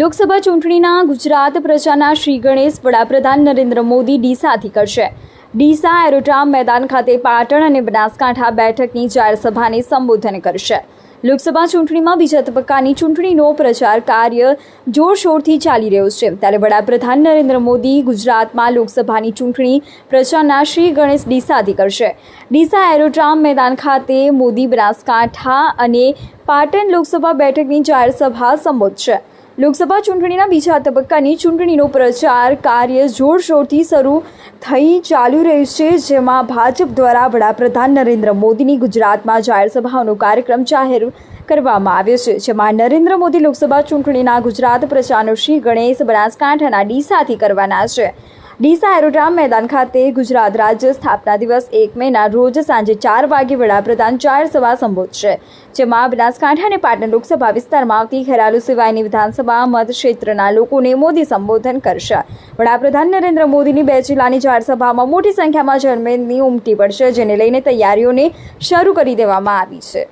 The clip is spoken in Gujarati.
લોકસભા ચૂંટણીના ગુજરાત પ્રજાના શ્રી ગણેશ વડાપ્રધાન નરેન્દ્ર મોદી ડીસાથી કરશે. ડીસા એરોડ્રામ મેદાન ખાતે પાટણ અને બનાસકાંઠા બેઠકની જાહેરસભાને સંબોધન કરશે. લોકસભા ચૂંટણીમાં બીજા તબક્કાની ચૂંટણીનો પ્રચાર કાર્ય જોરશોરથી ચાલી રહ્યો છે. ત્યારે વડાપ્રધાન નરેન્દ્ર મોદી ગુજરાતમાં લોકસભાની ચૂંટણી પ્રચારના શ્રી ગણેશ ડીસાથી કરશે. ડીસા એરોડ્રામ મેદાન ખાતે મોદી, બનાસકાંઠા અને પાટણ લોકસભા બેઠકની જાહેરસભા સંબોધશે. લોકસભા ચૂંટણીના બીજા તબક્કાની ચૂંટણીનો પ્રચાર કાર્ય જોરશોરથી શરૂ થઈ ચાલુ રહ્યું છે, જેમાં ભાજપ દ્વારા વડાપ્રધાન નરેન્દ્ર મોદીની ગુજરાતમાં જાહેર સભાનો કાર્યક્રમ જાહેર કરવામાં આવ્યો છે, જેમાં નરેન્દ્ર મોદી લોકસભા ચૂંટણીના ગુજરાત પ્રચારનો શ્રી ગણેશ બનાસકાંઠાના ડીસાથી કરવાના છે. ડીસા એરોડ્રામ મેદાન ખાતે ગુજરાત રાજ્ય સ્થાપના દિવસ એક મેના રોજ સાંજે ચાર વાગે વડાપ્રધાન જાહેર સભા સંબોધશે, જેમાં બનાસકાંઠા અને પાટણ લોકસભા વિસ્તારમાં આવતી ખેરાલુ સિવાયની વિધાનસભા મત ક્ષેત્રના લોકોને મોદી સંબોધન કરશે. વડાપ્રધાન નરેન્દ્ર મોદીની બે જિલ્લાની જાહેર સભામાં મોટી સંખ્યામાં જનમેદની ઉમટી પડશે, જેને લઈને તૈયારીઓને શરૂ કરી દેવામાં આવી છે.